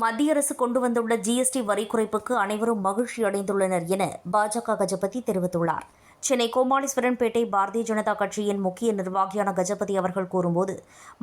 மத்திய அரசு கொண்டு வந்துள்ள ஜிஎஸ்டி வரி குறைப்புக்கு அனைவரும் மகிழ்ச்சி அடைந்துள்ளனர் என பாஜக கஜபதி தெரிவித்துள்ளார். சென்னை கோமாளீஸ்வரன்பேட்டை பாரதிய ஜனதா கட்சியின் முக்கிய நிர்வாகியான கஜபதி அவர்கள் கூறும்போது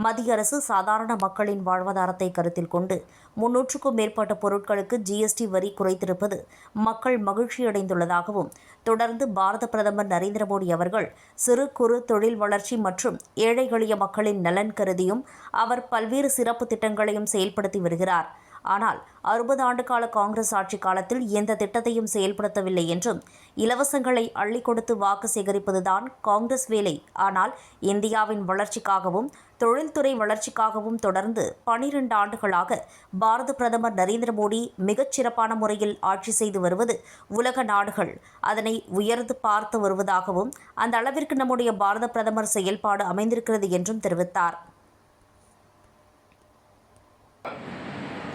மத்திய அரசு சாதாரண மக்களின் வாழ்வாதாரத்தை கருத்தில் கொண்டு முன்னூற்றுக்கும் மேற்பட்ட பொருட்களுக்கு ஜிஎஸ்டி வரி குறைத்திருப்பது மக்கள் மகிழ்ச்சியடைந்துள்ளதாகவும் தொடர்ந்து பாரத பிரதமர் நரேந்திர மோடி அவர்கள் சிறு குறு தொழில் வளர்ச்சி மற்றும் ஏழை எளிய மக்களின் நலன் கருதியும் அவர் பல்வேறு சிறப்பு திட்டங்களையும் செயல்படுத்தி வருகிறார். ஆனால் அறுபது ஆண்டுகால காங்கிரஸ் ஆட்சி காலத்தில் எந்த திட்டத்தையும் செயல்படுத்தவில்லை என்றும் இலவசங்களை அள்ளி கொடுத்து வாக்கு சேகரிப்பதுதான் காங்கிரஸ் வேலை. ஆனால் இந்தியாவின் வளர்ச்சிக்காகவும் தொழில்துறை வளர்ச்சிக்காகவும் தொடர்ந்து பனிரெண்டு ஆண்டுகளாக பாரத பிரதமர் நரேந்திர மோடி மிகச் சிறப்பான முறையில் ஆட்சி செய்து வருவது உலக நாடுகள். அதனை உயர்ந்து பார்த்து வருவதாகவும் அந்த அளவிற்கு நம்முடைய பாரத பிரதமர் செயல்பாடு அமைந்திருக்கிறது என்றும் தெரிவித்தார்.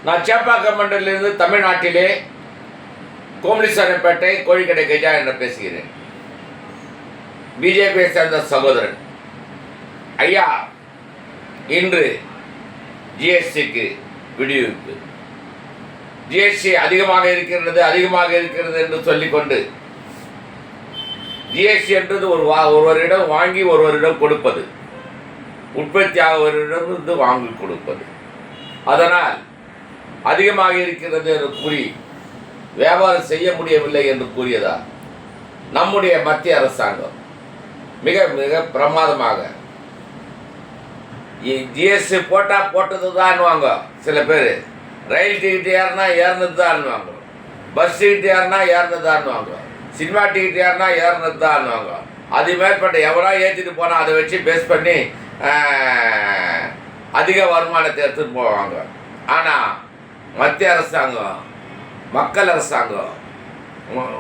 நான் சேப்பாக்கம் மண்டலிருந்து தமிழ்நாட்டிலே கோமலிசாரப்பேட்டை கோழிக்கடை கஜா என்று பேசுகிறேன். பிஜேபியை சேர்ந்த சகோதரன். ஐயா இன்று ஜிஎஸ்டிக்கு விடுவிப்பு. ஜிஎஸ்டி அதிகமாக இருக்கிறது அதிகமாக இருக்கிறது என்று சொல்லிக்கொண்டு ஜிஎஸ்டி என்றது ஒரு வா ஒருவரிடம் வாங்கி ஒருவரிடம் கொடுப்பது. உற்பத்தி ஆகுவரிடமிருந்து வாங்கி கொடுப்பது. அதனால் அதிகமாக இருக்கிறது என்று கூறி வியாபாரம் செய்ய முடியவில்லை என்று கூறியதால் நம்முடைய மத்திய அரசாங்கம் மிக மிக பிரமாதமாக ஜிஎஸ்டி போட்டால் போட்டது தான்வாங்க சில பேர். ரயில் டிக்கெட் ஏறினா ஏறினது தான்வாங்க பஸ் டிக்கெட் ஏறினா ஏறினது தான்வாங்க சினிமா டிக்கெட் ஏறினா ஏறினது தான்வாங்க அது மேற்பட்ட எவரோ ஏற்றிட்டு போனால் அதை வச்சு பேஸ் பண்ணி அதிக வருமானத்தை எடுத்துகிட்டு போவாங்க. ஆனால் மத்திய அரசாங்கம் மக்கள் அரசாங்கம்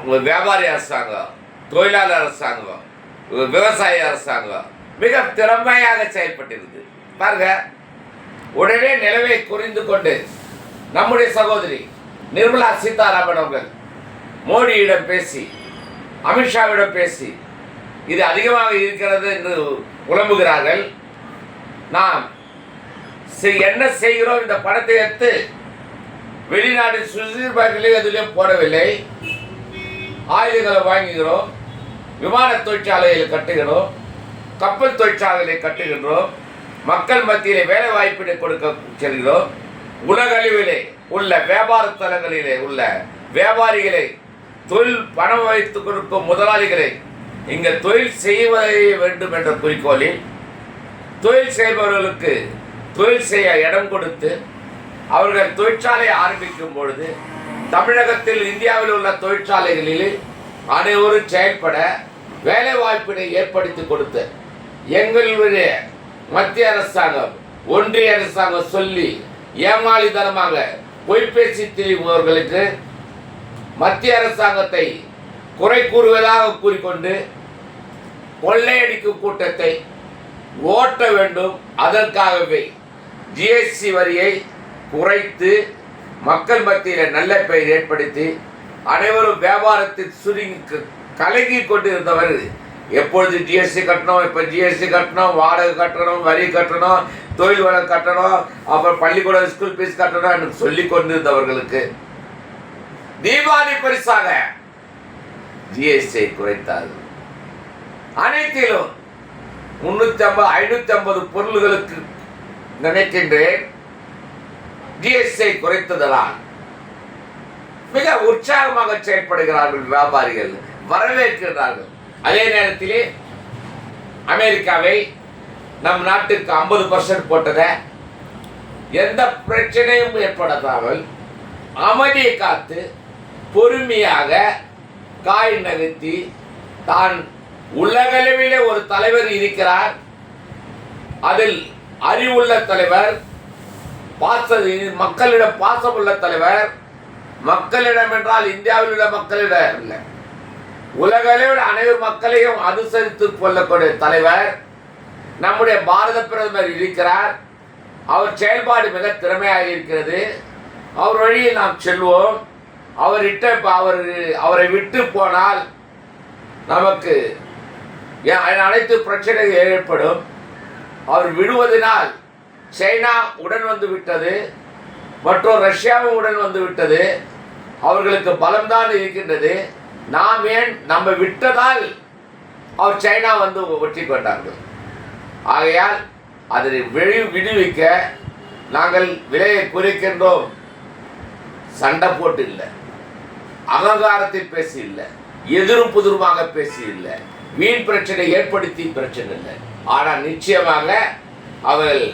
வியாபாரி அரசாங்கம் தொழிலாளர் அரசாங்கம் விவசாய அரசாங்கம் மிக திறமையாக செயல்பட்டிருக்கு பாருங்க உடனே நிலவை குறிந்து கொண்டு நம்முடைய சகோதரி நிர்மலா சீதாராமன் அவர்கள் மோடியிடம் பேசி அமித்ஷாவிடம் பேசி இது அதிகமாக இருக்கிறது என்று புலம்புகிறார்கள். நாம் என்ன செய்கிறோம்? இந்த படத்தை எடுத்து வெளிநாடு சுசீர் பேங்கிலே எதுலேயும் போடவில்லை. ஆயுதங்களை வாங்குகிறோம். விமான தொழிற்சாலைகளை கட்டுகிறோம். கப்பல் தொழிற்சாலைகளை கட்டுகின்றோம். மக்கள் மத்தியிலே வேலை வாய்ப்பினை கொடுக்க செல்கிறோம். உலகளவிலே உள்ள வியாபார தலங்களிலே உள்ள வியாபாரிகளை தொழில் பணம் வைத்து கொடுக்கும் முதலாளிகளை இங்கே தொழில் செய்வதை வேண்டும் என்ற குறிக்கோளில் தொழில் செய்பவர்களுக்கு தொழில் செய்ய இடம் கொடுத்து அவர்கள் தொழிற்சாலை ஆரம்பிக்கும் பொழுது தமிழகத்தில் இந்தியாவில் உள்ள தொழிற்சாலைகளில் அனைவரும் செயல்பட வேலை வாய்ப்பினை ஏற்படுத்தி கொடுத்து எங்களுடைய மத்திய அரசாங்கம் ஒன்றிய அரசாங்கம் சொல்லி ஏமாளித்தனமாக பொய்பேசி திரிபவர்களுக்கு மத்திய அரசாங்கத்தை குறை கூறுவதாக கூறிக்கொண்டு கொள்ளையடிக்கும் கூட்டத்தை ஓட்ட வேண்டும். அதற்காகவே ஜிஎஸ்டி வரியை குறைத்து மக்கள் மத்தியில் நல்ல பெயர் ஏற்படுத்தி அனைவரும் வியாபாரத்தில் சுருங்கி கலங்கி கொண்டு இருந்தவர் எப்பொழுது ஜிஎஸ்டி கட்டணும் இப்போ ஜிஎஸ்டி கட்டணும் வாடகை கட்டணும் வரி கட்டணும் தொழில் வளம் கட்டணும் அப்புறம் பள்ளிக்கூடம் ஸ்கூல் ஃபீஸ் கட்டணும் என்று சொல்லி கொண்டிருந்தவர்களுக்கு தீபாவளி பரிசாக ஜிஎஸ்டி குறைத்தார்கள் அனைத்திலும் முன்னூற்றி ஐம்பது ஐநூற்றி ஐம்பது பொருள்களுக்கு நினைக்கின்றேன் ஜிஎஸ்டி குறைத்ததனால் மிக உற்சாகமாக செயல்படுகிறார்கள் வியாபாரிகள் வரவேற்கிறார்கள். அதே நேரத்திலே அமெரிக்காவை நம் நாட்டுக்கு ஐம்பது பர்சன்ட் போட்டதை எந்த பிரச்சனையும் ஏற்படாமல் அமைதியை காத்து பொறுமையாக காய் நகர்த்தி தான் உலகளவிலே ஒரு தலைவர் இருக்கிறார். அதில் அறிவுள்ள தலைவர் பாச மக்களிடம் பாசமுள்ள தலைவர். மக்களிடம் என்றால் இந்தியாவில் உள்ள மக்களிடம் இல்லை. உலகளவில் அனைவரு மக்களையும் அனுசரித்து கொள்ளக்கூடிய தலைவர் நம்முடைய பாரத பிரதமர் இருக்கிறார். அவர் செயல்பாடு மிக திறமையாக இருக்கிறது. அவர் வழியில் நாம் செல்வோம். அவர்கிட்ட இப்போ அவர் அவரை விட்டு போனால் நமக்கு அனைத்து பிரச்சனைகள் ஏற்படும். அவர் விடுவதனால் சைனா உடன் வந்து விட்டது மற்றும் ரஷ்யாவும் உடன் வந்து விட்டது. அவர்களுக்கு பலம்தான் இருக்கின்றது. நாம் ஏன் நம்ம விட்டதால் அவர் சைனா வந்து வெற்றி கொண்டார்கள்? ஆகையால் அதை விழி விடுவிக்க நாங்கள் விலையை குறைக்கின்றோம். சண்டை போட்டு இல்லை. அகங்காரத்தை பேசி இல்லை. எதிரும் புதிருமாக பேசி இல்லை. வீண் பிரச்சனை ஏற்படுத்தி பிரச்சனை இல்லை. ஆனால் நிச்சயமாக அவர்கள்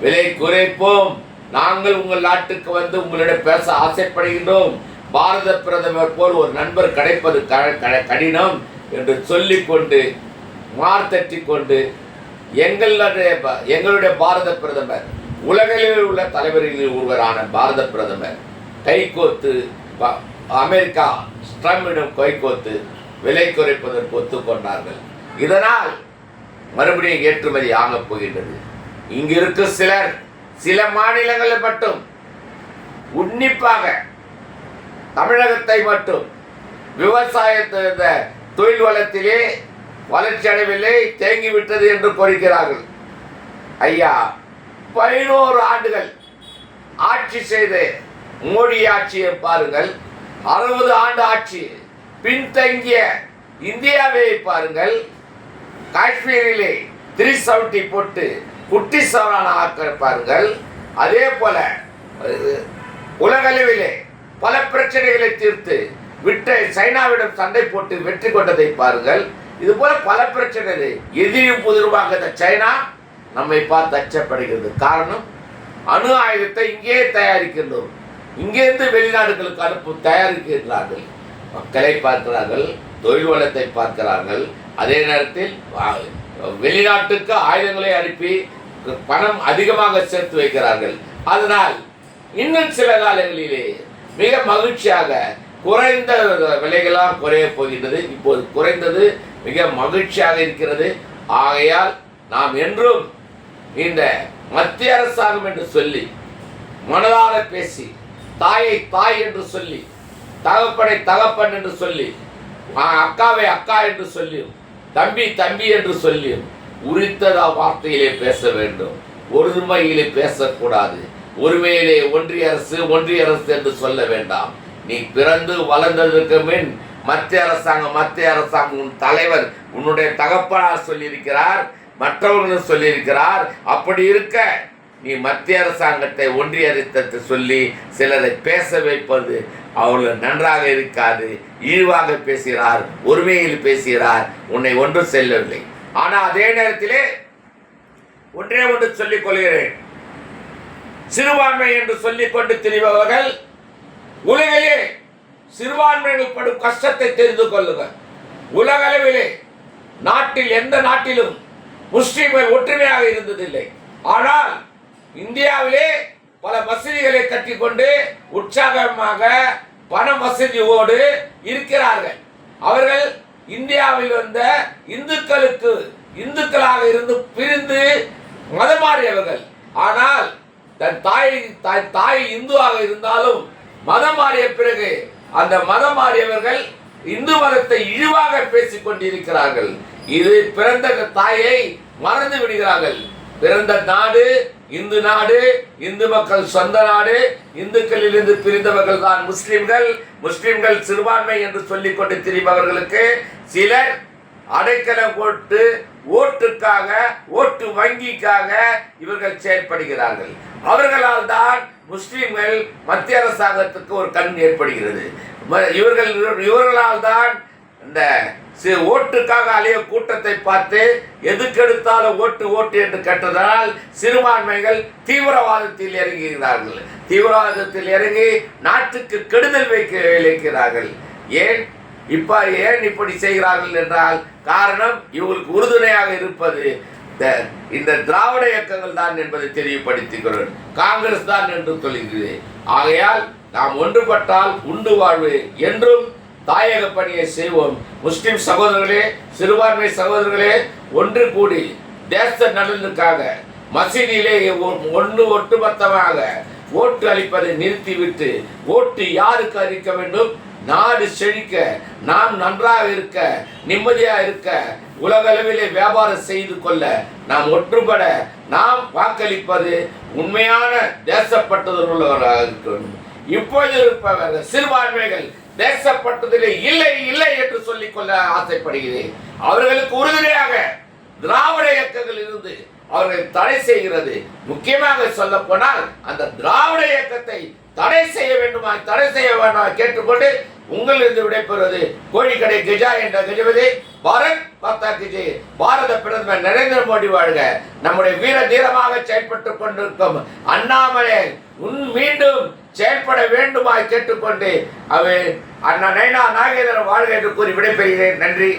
விலை குறைப்போம். நாங்கள் உங்கள் நாட்டுக்கு வந்து உங்களிடம் பேச ஆசைப்படுகின்றோம். பாரத பிரதமர் போல் ஒரு நண்பர் கிடைப்பது க- கடினம் என்று சொல்லிக்கொண்டு மார்த்தட்டி கொண்டு எங்களுடைய ப- எங்களுடைய பாரத பிரதமர் உலகில் உள்ள தலைவர்களில் ஒருவரான பாரத பிரதமர் கைகோத்து ப- அமெரிக்கா ட்ரம்பிடம் கைகோத்து விலை குறைப்பதற்கு ஒத்துக்கொண்டார்கள். இதனால் மறுபடியும் ஏற்றுமதி ஆகப் போகின்றது. இங்கு இருக்கும் சிலர் சில மாநிலங்களில் மட்டும் உன்னிப்பாக தமிழகத்தை மட்டும் விவசாயத்தை இந்த தொழில் வளத்திலே வளர்ச்சி அடைவில்லை தேங்கிவிட்டது என்று கோரிக்கிறார்கள் ஐயா பதினோரு ஆண்டுகள் ஆட்சி செய்து மோடி ஆட்சியை பாருங்கள் அறுபது ஆண்டு ஆட்சி பின்தங்கிய இந்தியாவை பாருங்கள் காஷ்மீரிலே த்ரீ செவன்டி போட்டு குட்டி சவரான ஆக்க பாருங்கள் அதே போல உலகளவிலே பல பிரச்சனைகளை தீர்த்து விட்ட சைனாவிடம் சண்டை போட்டு வெற்றி கொண்டதை பாருங்கள். இது போல பல பிரச்சனைகள் எதிரியும் புதிருமாக இந்த சைனா நம்மை பார்த்து அச்சப்படுகிறது. காரணம் அணு ஆயுதத்தை இங்கே தயாரிக்கின்றோம். இங்கேருந்து வெளிநாடுகளுக்கு அனுப்பும் தயாரிக்கின்றார்கள். மக்களை பார்க்கிறார்கள் தொழில் வளத்தை பார்க்கிறார்கள். அதே நேரத்தில் வெளிநாட்டுக்கு ஆயுதங்களை அனுப்பி பணம் அதிகமாக சேர்த்து வைக்கிறார்கள். அதனால் இன்னும் சில காலங்களிலே மிக மகிழ்ச்சியாக குறைந்த விலைகளாக குறைய போகின்றது. இப்போது குறைந்தது மிக மகிழ்ச்சியாக இருக்கிறது. ஆகையால் நாம் என்றும் இந்த மத்திய அரசாங்கம் என்று சொல்லி மனதார பேசி தாயை தாய் என்று சொல்லி தகப்பனை தகப்பன் என்று சொல்லி அக்காவை அக்கா என்று சொல்லியும் தம்பி தம்பி என்று சொல்லியும் உரித்ததா வார்த்தையிலே பேச வேண்டும். ஒருமையிலே பேசக்கூடாது. ஒருமையிலே ஒன்றிய அரசு ஒன்றிய அரசு என்று சொல்ல வேண்டாம். நீ பிறந்து வளர்ந்ததற்கு பின் மத்திய அரசாங்கம் மத்திய அரசாங்கம் உன் தலைவர் உன்னுடைய தகப்பனார் சொல்லியிருக்கிறார் மற்றவர்களும் சொல்லியிருக்கிறார். அப்படி இருக்க நீ மத்திய அரசாங்கத்தை ஒன்றிய அரசத்தை சொல்லி சிலரை பேச வைப்பது அவர்கள் நன்றாக இருக்காது. இழிவாக பேசுகிறார் ஒருமையில் பேசுகிறார். உன்னை ஒன்றும் செல்லவில்லை. ஆனால் அதே நேரத்திலே ஒன்றே ஒன்று சொல்லிக் கொள்கிறேன். சிறுபான்மை என்று சொல்லிக் கொண்டு திரிபவர்கள் உலகிலே சிறுபான்மைகள் படும் கஷ்டத்தை தெரிந்து கொள்ளுங்கள். உலகளவிலே நாட்டில் எந்த நாட்டிலும் முஸ்லீம்கள் ஒற்றுமையாக இருந்ததில்லை. ஆனால் இந்தியாவிலே பல மசூதிகளை கட்டிக்கொண்டு உற்சாகமாக பண மசூதியோடு இருக்கிறார்கள். அவர்கள் இந்தியாவில் வந்த இந்துக்களுக்கு இந்துக்களாக இருந்து பிரிந்து மதம் மாறியவர்கள் ஆனால் தன் தாய் தாய் தாய் இந்துவாக இருந்தாலும் மதம் மாறிய பிறகு அந்த மதம் மாறியவர்கள் இந்து மதத்தை இழிவாக பேசிக் கொண்டிருக்கிறார்கள். இது பிறந்த தாயை மறந்து விடுகிறார்கள். பிறந்த நாடு இந்து நாடு இந்து மக்கள் சொந்த நாடு இந்துக்களிலிருந்து பிரிந்தவர்கள் தான் முஸ்லிம்கள். முஸ்லிம்கள் சிறுபான்மை என்று சொல்லிக் கொண்டு திரிபவர்களுக்கு சிலர் அடைக்கலம் போட்டு ஓட்டுக்காக ஓட்டு வங்கிக்காக இவர்கள் செயற்படுகிறார்கள். அவர்களால் தான் முஸ்லிம்கள் மத்திய அரசாங்கத்துக்கு ஒரு கண் ஏற்படுகிறது. ம- இவர்கள் இவர்களால் தான் இந்த ஓட்டுக்காக அலைய கூட்டத்தை பார்த்து எதுக்கெடுத்தாலும் ஓட்டு ஓட்டு என்று கேட்டதனால் சிறுபான்மைகள் தீவிரவாதத்தில் இறங்குகிறார்கள். தீவிரவாதத்தில் இறங்கி நாட்டுக்கு கெடுதல் வைக்க விளைக்கிறார்கள் ஏன்? இப்ப ஏன் இப்படி செய்கிறார்கள் என்றால் காரணம் இவங்களுக்கு உறுதுணையாக இருப்பது இந்த- இந்த திராவிட இயக்கங்கள் தான் என்பதை தெரியப்படுத்துகிறோம். காங்கிரஸ் தான் என்று சொல்கிறேன். ஆகையால் நாம் ஒன்றுபட்டால் உண்டு வாழ்வு என்றும் தாயக பணியை செய்வோம். முஸ்லிம் சகோதரர்களே சிறுபான்மை சகோதரர்களே ஒன்று கூடி தேச நலனுக்காக மசீதியிலே ஒன்று ஒட்டுமொத்தமாக ஓட்டு அளிப்பதை நிறுத்திவிட்டு ஓட்டு யாருக்கு அளிக்க வேண்டும்? நாடு செழிக்க நாம் நன்றாக இருக்க நிம்மதியாக இருக்க உலகளவிலே வியாபாரம் செய்து கொள்ள நாம் ஒற்றுப்பட நாம் வாக்களிப்பது உண்மையான தேசப்பட்டுதல் இருக்க வேண்டும் இப்பொழுது இருப்பவர்கள் சிறுபான்மைகள். தேசப்பட்டதிலே இல்லை இல்லை என்று சொல்லிக் கொள்ள ஆசைப்படுகிறேன். அவர்களுக்கு உறுதுணையாக திராவிட இயக்கங்கள் இருந்து அவர்களை தடை செய்கிறது. முக்கியமாக சொல்ல போனால் அந்த திராவிட இயக்கத்தை தடை செய்ய வேண்டுமா தடை செய்ய வேண்டாம் கேட்டுக்கொண்டு உங்களிருந்து விடைபெறுவது கோழிக்கடை கிஜா என்ற கஜபதி பாரத் பத்தா கிஜி பாரத பிரதமர் நரேந்திர மோடி வாழ்க. நம்முடைய வீர தீரமாக செயல்பட்டுக் கொண்டிருக்கும் அண்ணாமலை உன் மீண்டும் செயல்பட வேண்டுமாய் கேட்டுக்கொண்டு அவை அண்ணா நைனா நாகேந்திரன் வாழ்க என்று கூறி விடைபெறுகிறேன். நன்றி.